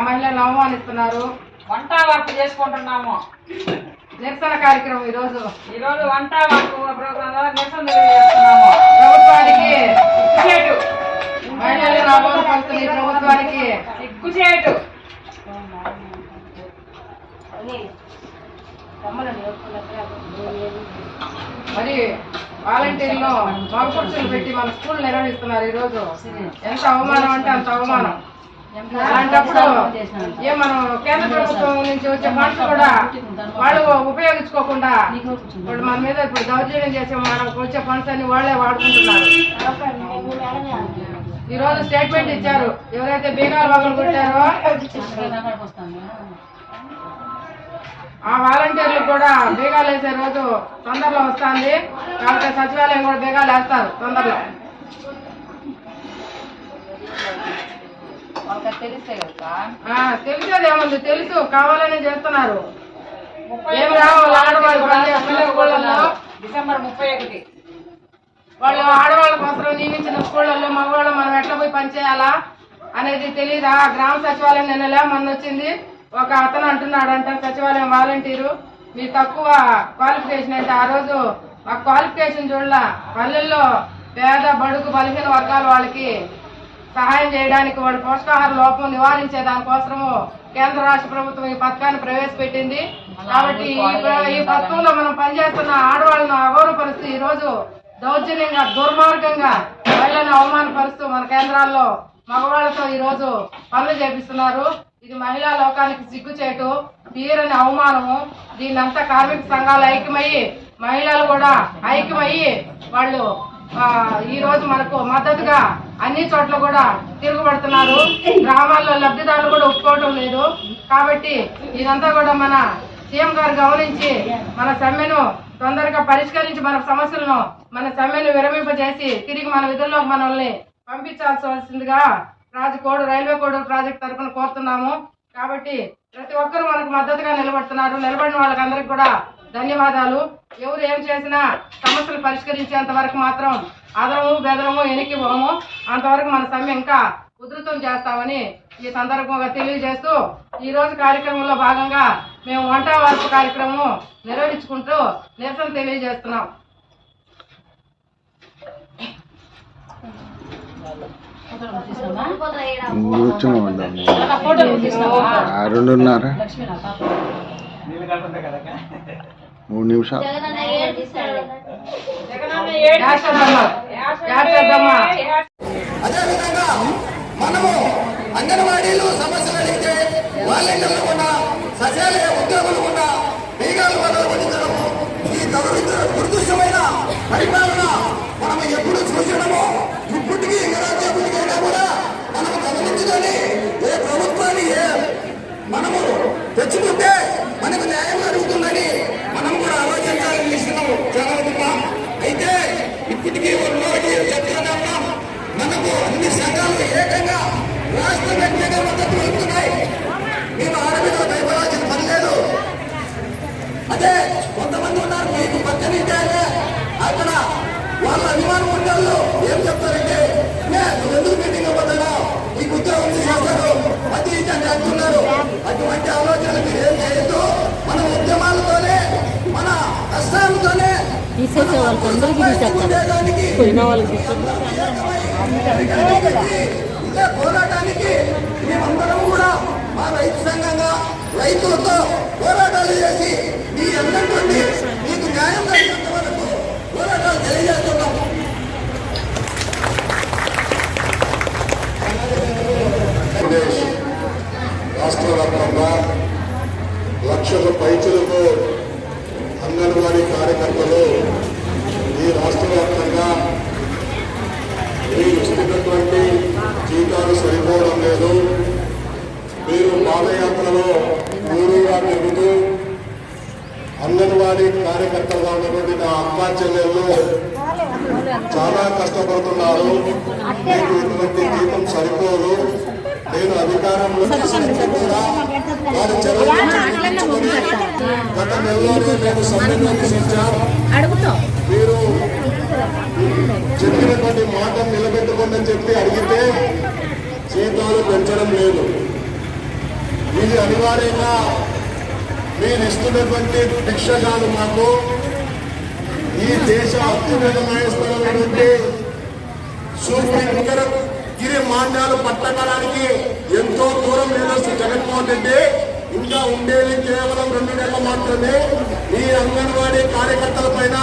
మహిళలను అవమానిస్తున్నారు. వంట వర్క్ చేసుకుంటున్నాము. నిరసన కార్యక్రమం ఈ రోజు ఈ రోజు వంట వర్క్ ప్రోగ్రామ్ ద్వారా నిరసన తెలియజేస్తున్నాము. ప్రభుత్వానికి సిగ్గుచేటు మహిళలను అవమానపరుస్తున్న ఈ ప్రభుత్వానికి సిగ్గుచేటు మరి వాలంటీర్లు మగ పురుషులు పెట్టి మన స్కూల్ నిర్వహిస్తున్నారు ఈ రోజు ఎంత అవమానం అంటే అంత అవమానం. అలాంటప్పుడు ఏ మనం కేంద్ర ప్రభుత్వం నుంచి వచ్చే ఫండ్స్ కూడా వాళ్ళు ఉపయోగించుకోకుండా ఇప్పుడు మన మీద ఇప్పుడు దౌర్జన్యం చేసే మనకు వచ్చే ఫండ్స్ అన్ని వాళ్ళే వాడుకుంటున్నారు. ఈ రోజు స్టేట్మెంట్ ఇచ్చారు. ఎవరైతే బీగాలు వగలు కొట్టారో ఆ వాలంటీర్లు కూడా బీగాలు వేసే రోజు తొందరలో వస్తుంది. కాబట్టి సచివాలయం కూడా బీగాలు వేస్తారు తొందరలో. తెలిసేది ఏముంది తెలుసు కావాలని చేస్తున్నారు. డిసెంబర్ ముప్పై ఒకటి. వాళ్ళు ఆడవాళ్ళ కోసం నియమించిన స్కూళ్ళల్లో మగవాళ్ళు మనం ఎట్లా పోయి పనిచేయాలా అనేది తెలియదా గ్రామ సచివాలయం నిన్నలే మొన్న వచ్చింది. ఒక అతను అంటున్నాడంట సచివాలయం వాలంటీరు మీ తక్కువ క్వాలిఫికేషన్ అంటే ఆ రోజు ఆ క్వాలిఫికేషన్ చూడలా. పల్లెల్లో పేద బడుగు బలహీన వర్గాల వాళ్ళకి సహాయం చేయడానికి వాళ్ళ పోషకాహార లోపం నివారించే దానికోసము కేంద్ర రాష్ట్ర ప్రభుత్వం ఈ పథకాన్ని ప్రవేశపెట్టింది. కాబట్టి ఈ పథకంలో మనం పనిచేస్తున్న ఆడవాళ్ళను అగౌరవపరుస్తూ ఈ రోజు దౌర్జన్యంగా దుర్మార్గంగా మహిళలను అవమానపరుస్తూ మన కేంద్రాల్లో మగవాళ్ళతో ఈ రోజు పనులు చేపిస్తున్నారు. ఇది మహిళా లోకానికి సిగ్గుచేటు తీరని అవమానము. దీన్నంతా కార్మిక సంఘాలు ఐక్యమయ్యి మహిళలు కూడా ఐక్యమయ్యి వాళ్ళు ఈ రోజు మనకు మద్దతుగా అన్ని చోట్ల కూడా తిరుగుబడుతున్నారు. గ్రామాల్లో లబ్ధిదారులు కూడా ఒప్పుకోవడం లేదు. కాబట్టి ఇదంతా కూడా మన సీఎం గారు గమనించి మన సమ్మెను తొందరగా పరిష్కరించి మన సమస్యలను మన సమ్మెను విరమింపజేసి తిరిగి మన విధుల్లో మనల్ని పంపించాల్సిందిగా రాజకోడు రైల్వే కోడు ప్రాజెక్ట్ తరఫున కోరుతున్నాము. కాబట్టి ప్రతి ఒక్కరూ మనకు మద్దతుగా నిలబడుతున్నారు. నిలబడిన వాళ్ళకందరికి కూడా ధన్యవాదాలు. ఎవరు ఏం చేసినా సమస్యలు పరిష్కరించేంత వరకు మాత్రం అదరము బెదరము ఎనికి పోము అంతవరకు మన సమ్మె ఇంకా ఉధృతం చేస్తామని ఈ సందర్భంగా తెలియజేస్తూ ఈ రోజు కార్యక్రమంలో భాగంగా మేము వంట వార్పు కార్యక్రమం నిర్వహించుకుంటూ నిరసన తెలియజేస్తున్నాం. రెండున్నర? మూడు నిమిషాలు. అదేవిధంగా మనము అంగన్వాడీలు సమస్యలు అడిగితే వాలంటీర్లు కూడా సచివాలయ ఉద్యోగులు కూడా బీగాలు పదవించడము ఈ దురదృష్ట దురదృష్టమైన పరిపాలన మనం ఎప్పుడు చూసినామో ఇప్పటికీ ఇంకరాజ్యాభివృద్ధికైనా కూడా మనము గమనించుకొని ఏ ప్రభుత్వాన్ని ఏ మనము తెచ్చుకుంటే మనకు న్యాయం జరుగుతుందని మనం కూడా ఆలోచించాలని విషయం చాలా విధంగా అయితే ఇప్పటికీ ఉన్నోడికి చెప్తూనే ఉన్నాం మనకు అన్ని సంఘాలు ఏకంగా రాష్ట్ర వ్యాప్తంగా మద్దతు ఇస్తున్నాయి మేము ఆడపిల్లలు భయపడాల్సిన పని లేదు అదే కొంతమంది ఉన్నారు మీకు పక్కన ఇచ్చారే అక్కడ వాళ్ళ అభిమానం ఉండేవాళ్ళు ఏం చెప్తారంటే "నే, నువ్వు ఎందుకు మీటింగ్ పోతావు నీకు ఉద్యోగం చేస్తారు అది ఇది అని అంటున్నారు. అటువంటి ఆలోచనలు మీరు ఏం చేయొద్దు. మన ఉద్యమాలతోనే మన కష్టాలతోనే పోరాటానికి మేమందరం కూడా మా రైతు సంఘంగా రైతులతో పోరాటాలు చేసి మీ అందరికీ మీకు న్యాయం జరిగినంత వరకు పోరాటాలు తెలియజేస్తున్నాం ఆంధ్రప్రదేశ్ రాష్ట్ర వ్యాప్తంగా లక్షల పైచులకు అంగన్వాడీ కార్యకర్తలు ఈ రాష్ట్ర వ్యాప్తంగా మీరు ఇస్తున్నటువంటి జీతాలు సరిపోవడం లేదు మీరు పాదయాత్రలో ఊరుగా తిరుగుతూ అంగన్వాడీ కార్యకర్తలుగా ఉన్నటువంటి నా అక్కా చెల్లెళ్ళు చాలా కష్టపడుతున్నారు. మీకు ఇటువంటి జీతం సరిపోదు. నేను అధికారంలో వారి చర్యలు గత నెలలోనే మేము సమ్మె మీరు చెప్పినటువంటి మాట నిలబెట్టుకోండి చెప్పి అడిగితే జీతాలు పెంచడం లేదు. ఇది అనివార్యంగా మీరు ఇస్తున్నటువంటి భిక్ష కాదు మాకు ఈ దేశ అత్యున్నత న్యాయస్థానమైనటువంటి సుప్రీం గిరి మాన్యాలు పట్టకడానికి ఎంతో దూరం లేదొస్తు జగన్మోహన్ రెడ్డి ఇంకా ఉండేది కేవలం రెండు నెలలు మాత్రమే. ఈ అంగన్వాడీ కార్యకర్తల పైన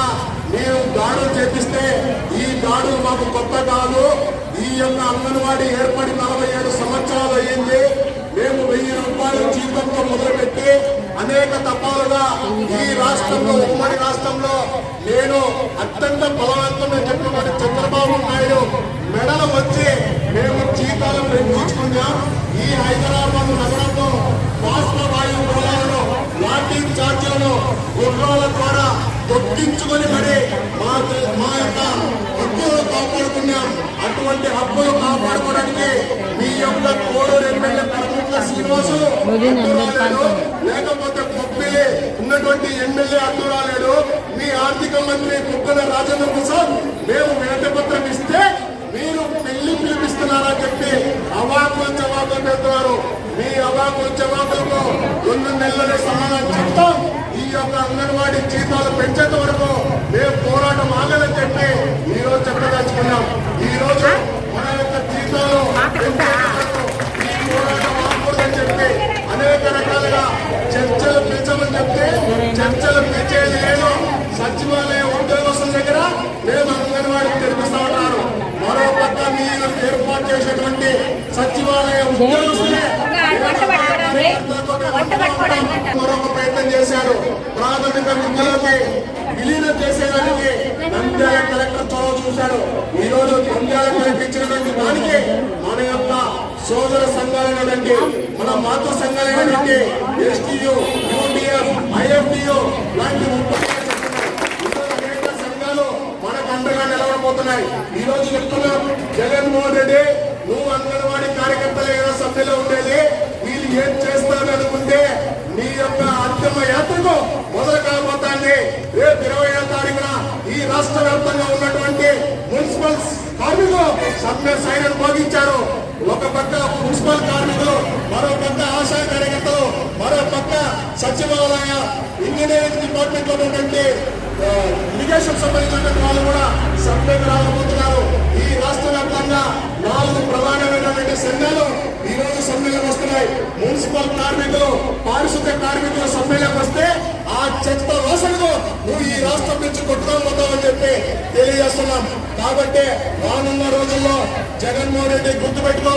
మీరు దాడులు చేపిస్తే ఈ దాడులు మాకు కొత్త కాదు. ఈ యొక్క అంగన్వాడీ ఏర్పడి నలభై ఏడు సంవత్సరాలు అయ్యింది వెయ్యి రూపాయల జీతంతో మొదలుపెట్టి అనేక తపాలుగా ఈ రాష్ట్రంలో ఉమ్మడి రాష్ట్రంలో నేను అత్యంత బలవంతంగా చెప్పినటువంటి చంద్రబాబు నాయుడు మెడలు వచ్చి మేము జీతాలు పెంచుకున్నాం ఈ హైదరాబాద్ నగరంలో బాష్పవాయువు వాయు గోళాలను లాఠీ చార్జీలను గుర్రాల ద్వారా తొక్కించుకొని మరి మా మా యొక్క హక్కులు కాపాడుకున్నాం. అటువంటి హక్కులు కాపాడుకోవడానికి మీ యొక్క కోడూరు ఎమ్మెల్యే కరముట్ల శ్రీనివాసు అడ్డు రాలేడు. లేకపోతే పొప్పిలి ఉన్నటువంటి ఎమ్మెల్యే అడ్డు రాలేడు. మీ ఆర్థిక మంత్రి కుక్కల రాజేంద్ర ప్రసాద్ మేము వినతి పత్రం ఇస్తే మీరు పెళ్ళి పిలిపిస్తున్నారని చెప్పి అవాకులు జవాబులు పెడుతున్నారు. మీ అవాకులు జవాబులకు రెండు నెలల సమాధానం చెప్తాం. ఈ యొక్క అంగన్వాడీ జీతాలు పెంచేంత వరకు మేము పోరాటం ఆగదని చెప్పి ఈ రోజు చెప్పదలుచుకున్నాం. ఈ రోజు మన యొక్క జీతాలు పెంచేంత వరకు ఈ పోరాటం ఆగకూడదని చెప్పి అనేక రకాలుగా చర్చలు చెప్తే చర్చలు పెంచేది లేదు సచివాలయ ఉద్యోగస్తుల దగ్గర మేము అంగన్వాడీ తెరిపిస్తా ఉన్నారు. మరో పక్క మీరు ఏర్పాటు చేసినటువంటి సచివాలయ ఉద్యోగస్తులే మరొక ప్రయత్నం చేశారు. ప్రాథమిక విద్యలోకి విలీనం చేసేదానికి నంద్యాల కలెక్టర్ చొరవ చూశారు. ఈ రోజు నంద్యాల కలెక్టర్ ఇచ్చినటువంటి దానికి మన యొక్క సోదర సంఘాలైనటువంటి మన మాతృ సంఘాలైనటువంటి ఎస్టీయు యూడిఎఫ్ ఐఎఫ్టియు లాంటి ముప్పై అనేక సంఘాలు మనకు అండగా నిలవడబోతున్నాయి ఈ రోజు చెప్తున్నాం జగన్మోహన్ రెడ్డి నువ్వు ఇంజనీరింగ్ డిపార్ట్మెంట్లో ఉన్నటువంటి ఇరిగేషన్ సంబంధించినటువంటి వాళ్ళు కూడా సమ్మెకు రాకపోతున్నారు. ఈ రాష్ట్ర వ్యాప్తంగా నాలుగు ప్రధానమైనటువంటి సంఘాలు ఈ రోజు సమ్మెలకు వస్తున్నాయి. మున్సిపల్ కార్మికులు పారిశుద్ధ్య కార్మికులు సమ్మెలకు వస్తే ఆ చెత్త రాష్ట్రం నుంచి కొట్టుకోబోతావని చెప్పి తెలియజేస్తున్నాం. కాబట్టి రానున్న రోజుల్లో జగన్మోహన్ రెడ్డి గుర్తుపెట్టుకో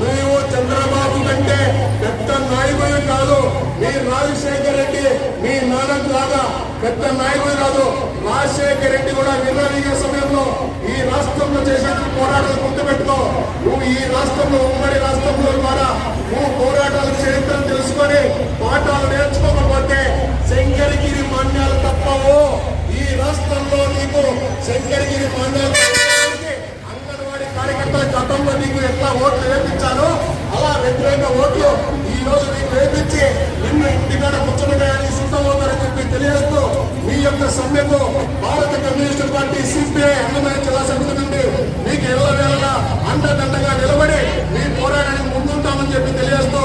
నువ్వు చంద్రబాబు కంటే పెద్ద నాయకుడు కాదు. మీ రాజశేఖర్ రెడ్డి మీ నాన్న కాదా పెద్ద నాయకుడు కాదు. రాజశేఖర్ రెడ్డి కూడా నిర్ణయించే సమయంలో ఈ రాష్ట్రంలో చేసిన పోరాటాలు గుర్తుపెట్టుకో. నువ్వు ఈ రాష్ట్రంలో ఉమ్మడి రాష్ట్రంలో ద్వారా నువ్వు పోరాటాల చరిత్రను తెలుసుకొని పాఠాలు నేర్చుకోకపోతే శంకరగిరి మాన్యాలు తప్పవు. రాష్ట్రంలో నీకు శంకరగిరి మండలానికి అంగన్వాడీ కార్యకర్త గతంలో నీకు ఎట్లా ఓట్లు వేపించాలో అలా వ్యతిరేక ఓట్లు ఈ రోజు నీకు వేపించి నిన్ను ఇంటికాడ కూర్చోబెట్టడానికి సిద్ధమవుతారని చెప్పి తెలియజేస్తూ మీ యొక్క సమ్మెకు భారత కమ్యూనిస్ట్ పార్టీ సిపిఐ అన్నమయ్య జిల్లా సమితి నుండి మీకు ఎల్ల వేళలా అండదండగా నిలబడి మీ పోరాటానికి ముందుంటామని చెప్పి తెలియజేస్తూ